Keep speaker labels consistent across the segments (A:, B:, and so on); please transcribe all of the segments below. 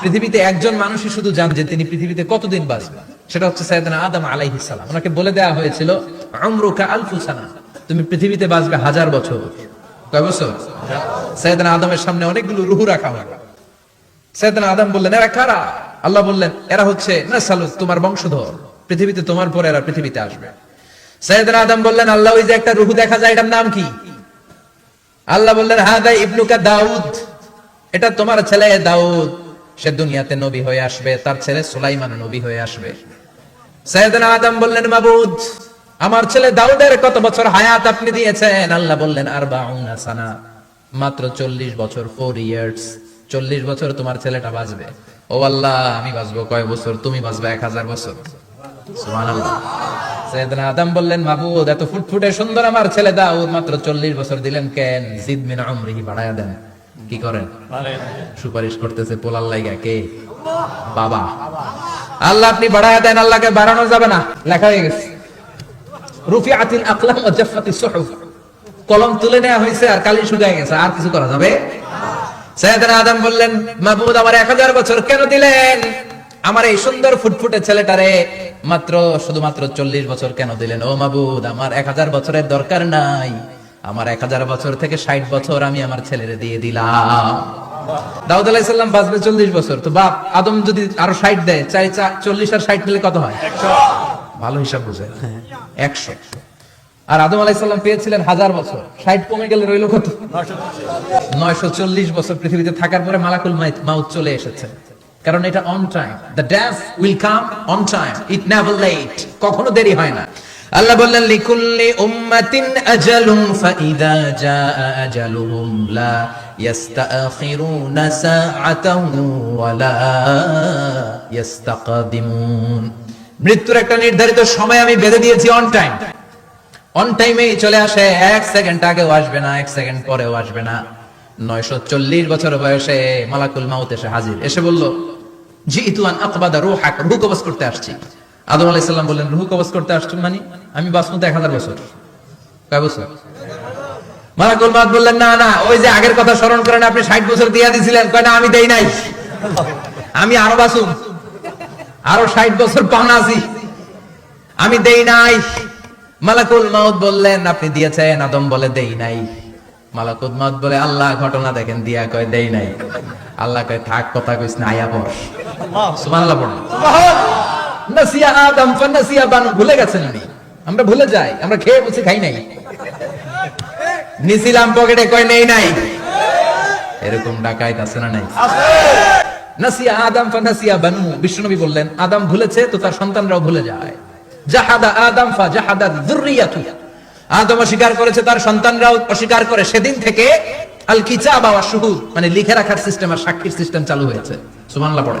A: পৃথিবীতে একজন মানুষই শুধু জান যে তিনি পৃথিবীতে কতদিন বাঁচবে সেটা হচ্ছে সাইয়েদনা আদম আলাইহিস সালাম। ওনাকে বলে দেওয়া হয়েছিল আমরুকা আলফু সানা, তুমি পৃথিবীতে বাঁচবে হাজার বছর। কয় বছর? সাইয়েদনা আদমের সামনে অনেকগুলো রুহু রাখা হয়। সাইয়েদনা আদম বললেন, এরা কারা? আল্লাহ বললেন, এরা হচ্ছে না সালু তোমার বংশধর। পৃথিবীতে তোমার পরে এরা পৃথিবীতে আসবে। সাইয়েদনা আদম বললেন, আল্লাহ, ওই যে একটা রুহু দেখা যায়, এটার নাম কি? আল্লাহ বললেন, হাদা ইবনুকা দাউদ, এটা তোমার ছেলে দাউদ। সে দুনিয়াতে নবী হয়ে আসবে, তার ছেলে সুলাইমান নবী হয়ে আসবে। সৈয়দনা আদম বললেন, মাবুদ, আমার ছেলে দাউদের কত বছর হায়াত আপনি দিয়েছেন? আল্লাহ বললেন আর সানা, মাত্র চল্লিশ বছর ফোর ইয়ার্স চল্লিশ বছর তোমার ছেলেটা বাঁচবে। ও আল্লাহ, আমি বাঁচবো কয় বছর? তুমি বাঁচবে এক হাজার বছর। সৈয়দনা আদম বললেন, মাবুদ, এত ফুটফুটে সুন্দর আমার ছেলে দাউদ, মাত্র চল্লিশ বছর দিলেন কেন? জিদ মিন আমরিহি বাড়ায়া দেন। কি করেন? সুপারিশ করতেছে পোলার লাইগা কে? বাবা। আল্লাহ আপনি বাড়ায়া দেন আল্লাহকে বাড়ানো যাবে না। লেখা হয়ে গেছে। রুফিআতিল আকলাম ওয়া জাফফাতিস সুহুফ। কলম তুলে নেওয়া হয়েছে আর কালি শুকায় গেছে আর কিছু করা যাবে? আদম বললেন আমার এক হাজার বছর কেন দিলেন? আমার এই সুন্দর ফুটফুটে ছেলেটারে মাত্র শুধুমাত্র চল্লিশ বছর কেন দিলেন? ও মাহবুদ আমার এক হাজার বছরের দরকার নাই। আমার এক হাজার বছর থেকে ষাট বছর আমি আমার ছেলেরে দিয়ে দিলাম। দাউদ আলাইসাল্লাম বাঁচবে চল্লিশ বছর। তো বাপ আদম যদি আরও ষাট দেয় চাই চল্লিশ আর ষাট মিলে কত হয়? ভালো হিসাব বুঝে। একশো। আর আদম আলাইসাল্লাম পেয়েছিলেন হাজার বছর। ষাট কমে গেলে রইল কত? নয়শো। চল্লিশ বছর পৃথিবীতে থাকার পরে মালাকুল মাইত- মাউত চলে এসেছে। কারণ এটা on time the death will come on time it never late কখনো দেরি হয় না। আল্লাহ বললেন, লিকুল্লি উম্মাতিন আজালুম, ফাইদা জাআ আজালুহুম লা ইস্তাখিরুনা সাআতান ওয়ালা ইস্তাকদিমুন মৃত্যুর একটা নির্ধারিত সময় আমি বেঁধে দিয়েছি অন টাইম অন টাইমে চলে আসে, এক সেকেন্ড আগেও আসবে না, এক সেকেন্ড পরেও আসবে না। নয়শো চল্লিশ বছর বয়সে মালাকুল মাউত এসে হাজির। এসে বলল জি ইতুয়ান আকবাদা রুহ হাক রুহ কবজ করতে আসছি। আদম আলাইহিস সালাম বললেন, রুহ কবজ করতে আসছো মানে? আমি বাঁচবো তো এক হাজার বছর। কয় বছর? মালাকুল বললেন, না না, ওই যে আগের কথা স্মরণ করেন, আপনি ষাট বছর দিয়া দিছিলেন। কয়, না, আমি দেই নাই। আমি আরও বাঁচুম। আরও ষাট বছর পাওনা আছি। আমি দেই নাই। মালাকুল মাউত বললেন, আপনি দিয়েছেন। আদম বলে, দেই নাই। মালাকুল মাউত বলে, আল্লাহ ঘটনা দেখেন, দিয়া কয়, দেই নাই। আল্লাহ কয়, থাক, কথা কইস না, আয়া বস সুবহানাল্লাহ নাসিয়া আদম ফানাসিয়া বানু, ভুলে গেছেন উনি। আমরা ভুলে যাই, আমরা খেয়ে বসে খাই নাই। নিছিলাম পকেটে কয়, নেই নাই। এরকম ডাকাইত আছে না নাই? নাসিয়া আদম ফানাসিয়া বানু বিষ্ণুনবী বললেন, আদম ভুলেছে তো তার সন্তানরাও ভুলে যায়। জাহাদা আদম, ফা জাহাদা যুররিয়াতু আদম অস্বীকার করেছে, তার সন্তানরাও অস্বীকার করে। সেদিন থেকে আল কিতাব ওয়া শুহুদ মানে লিখে রাখার সিস্টেম আর সাক্ষীর সিস্টেম চালু হয়েছে। সুবহানাল্লাহ পড়ে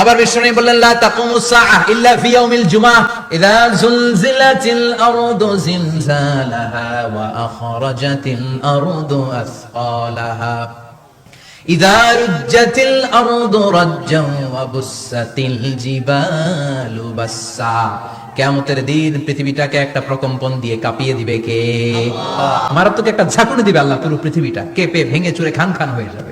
A: আবার বিষ্ণু বললেন, লা তাকুমু সাআহ ইল্লা ফি ইয়াউমিল জুমআহ ইযা জুলজিলাতিল আরদু জিলজালাহা ওয়া আখরাজাতিল আরদু আসফালাহা। ইযা রুজ্জাতিল আরদু রাজ্জান ওয়া বুসাতিল জিবালু বাসসা। কিয়ামতের দিন পৃথিবীটাকে একটা প্রকম্পন দিয়ে কাঁপিয়ে দিবে কে? মারাত্মক একটা ঝাঁকুনি দিবে আল্লাহ পুরো পৃথিবীটা। কেঁপে, ভেঙে চুরে খান খান হয়ে যাবে।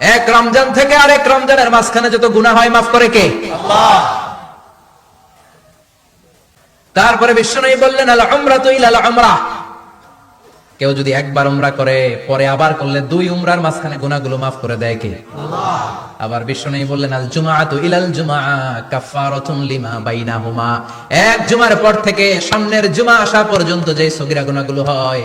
A: এক রমজান থেকে আরেক রমজানের মাঝখানে যত গুনাহ হয় মাফ করে কে? তারপরে বিশ্বনবী বললেন আল উমরা তো ইলাল উমরা। কেউ যদি একবার উমরা করে পরে আবার করলে দুই উমরার মাঝখানে গুনাহগুলো মাফ করে দেয় কে? আবার বিশ্বনবী বললেন আল জুমাআতু ইলাল জুমআ কাফারাতুন লিমা বাইনাহুমা। এক জুমার পর থেকে সামনের জুমা আসা পর্যন্ত যে সগীরা গুনাহগুলো হয়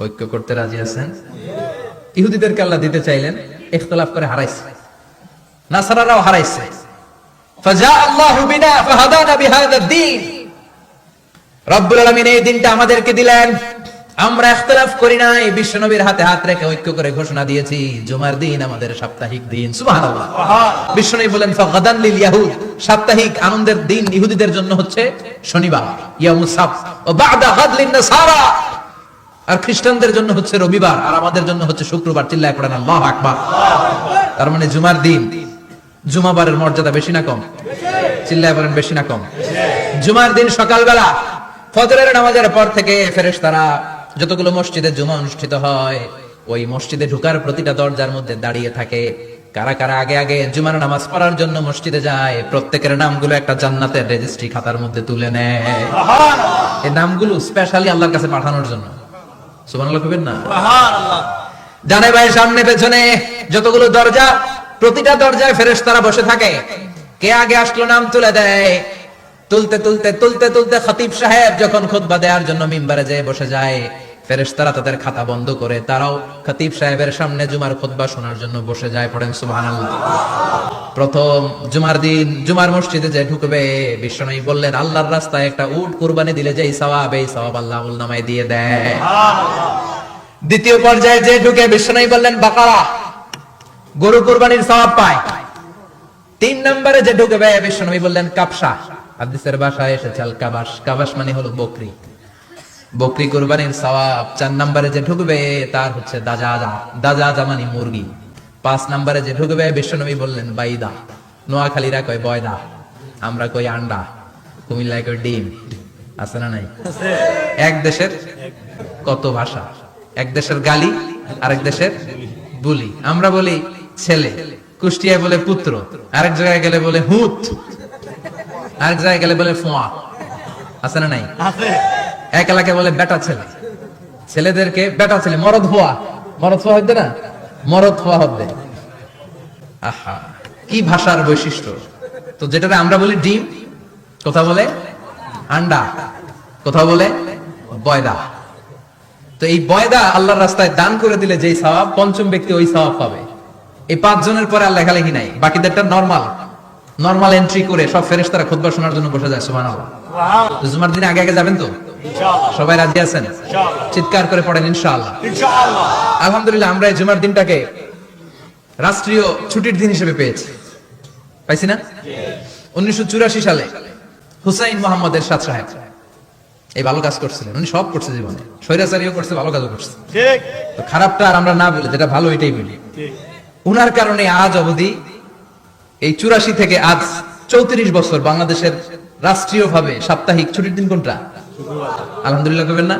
A: ঐক্য করতে রাজি আছেন? ইহুদিদেরকে আল্লাহ দিতে চাইলেন ইখতলাফ করে হারাইছে। নাসারারাও হারাইছে। ফাজা আল্লাহু বিনা ফাহাদানা বিহাদা দ্বীন। রব্বুল আলামিন এই দিনটা আমাদেরকে দিলেন। আমরা ইখতিলাফ করি নাই বিশ্বনবীর হাতে হাত রেখে ঐক্য করে ঘোষণা দিয়েছি জুমার দিন আমাদের সাপ্তাহিক দিন। সুবহানাল্লাহ। বিশ্বনবী বলেন ফাগাদান লিল ইয়াহুদ। সাপ্তাহিক আনন্দের দিন ইহুদিদের জন্য হচ্ছে শনিবার ইয়াউমুস সাbt ও বাদা নাসারা। আর খ্রিস্টানদের জন্য হচ্ছে রবিবার আর আমাদের জন্য হচ্ছে শুক্রবার। চিল্লায় পড়েন আল্লাহু আকবার। তার মানে জুমার দিন জুমাবারের মর্যাদা বেশি না কম? চিল্লায় বলেন বেশি না কম? জুমার দিন সকালবেলা ফজরের নামাজের পর থেকে ফেরেশতারা যতগুলো মসজিদে জুমা অনুষ্ঠিত হয় ওই মসজিদে ঢুকার প্রতিটা দরজার মধ্যে দাঁড়িয়ে থাকে। কারা কারা আগে আগে জুমার নামাজ পড়ার জন্য মসজিদে যায় প্রত্যেকের নামগুলো একটা জান্নাতের রেজিস্ট্রি খাতার মধ্যে তুলে নেয়। এই নামগুলো স্পেশালি আল্লাহর কাছে পাঠানোর জন্য। সুবহানাল্লাহ কইবেন না?
B: সুবহানাল্লাহ।
A: জানে ভাই সামনে পেছনে যতগুলো দরজা প্রতিটা দরজায় ফেরেশতারা বসে থাকে। কে আগে আসলো নাম তুলে দেয়? তুলতে তুলতে তুলতে তুলতে খতিব সাহেব যখন খুতবা দেওয়ার জন্য মিম্বারে যেয়ে বসে যায় ফেরেশতারা তাদের খাতা বন্ধ করে তারাও খতিব সাহেবের সামনে জুমার খুতবা শোনার জন্য বসে যায় পড়েন সুবহানাল্লাহ। প্রথম জুমার দিন জুমার মসজিদে যে ঢুকবে বিশ্বনবী বললেন আল্লাহর রাস্তায় একটা উট কুরবানি দিলে যেই সওয়াব এই সওয়াব আল্লাহ নামায় দিয়ে দেয়। দ্বিতীয় পর্যায়ে যে ঢুকে বিশ্বনবী বললেন বাকারা গরু কুরবানির সওয়াব পায়। তিন নম্বরে যে ঢুকবে বিশ্বনবী বললেন কাপসা হাদিসের ভাষায় এসেছে আল কাবাস কাবাস মানে হলো বকরি। বকরি কুরবানির সওয়াব চার নম্বরে যে ঢুকবে তার হচ্ছে দাজা দাজাজা মানে মুরগি। পাঁচ নাম্বারে যে ঢুকবে বিশ্বনবী বললেন বাইদা। নোয়াখালীরা কয় বয়দা। আমরা কই আন্ডা। কুমিল্লায় কই ডিম। আছে না নাই? এক দেশের কত ভাষা? এক দেশের গালি আরেক দেশের বুলি। আমরা বলি ছেলে। কুষ্টিয়ায় বলে পুত্র। আরেক জায়গায় গেলে বলে হুত। আরেক জায়গায় গেলে বলে ফোয়া। আছে না নাই?
B: আছে।
A: এক এলাকায় বলে বেটা ছেলে। ছেলেদেরকে বেটা ছেলে মরদ হওয়া। মরদ হওয়া হইতে না? মরদ হওয়া হবে। আহা কি ভাষার বৈশিষ্ট্য? তো যেটা আমরা বলি ডিম কথা বলে আন্ডা কথা বলে বয়দা। তো এই বয়দা আল্লাহর রাস্তায় দান করে দিলে যেই সওয়াব পঞ্চম ব্যক্তি ওই সওয়াব পাবে। এই পাঁচ জনের পরে আর লেখালেখি নাই বাকিদেরটা নরমাল নরমাল এন্ট্রি করে সব ফেরেশতারা খুতবা শোনার জন্য বসে যায় সুবহানাল্লাহ। জুমার দিনে আগে আগে যাবেন তো? সবাই রাজি আছেন? চিৎকার করে পড়েন ইনশাআল্লাহ। আলহামদুলিল্লাহ আমরা এই জুমার দিনটাকে রাষ্ট্রীয় ছুটির দিন হিসেবে পেয়েছি। পাইছি না? উনিশশো সালে হুসাইন মোহাম্মদের সাত সাহেব। এই ভালো কাজ করছিলেন। উনি সব করছে জীবনে। স্বৈরাচারীও করছে ভালো কাজও করছে। তো খারাপটা আর আমরা না বলি যেটা ভালো এটাই বলি। উনার কারণে আজ অবধি এই চুরাশি থেকে আজ চৌত্রিশ বছর বাংলাদেশের রাষ্ট্রীয়ভাবে সাপ্তাহিক ছুটির দিন কোনটা? আলহামদুলিল্লাহ করবেন না?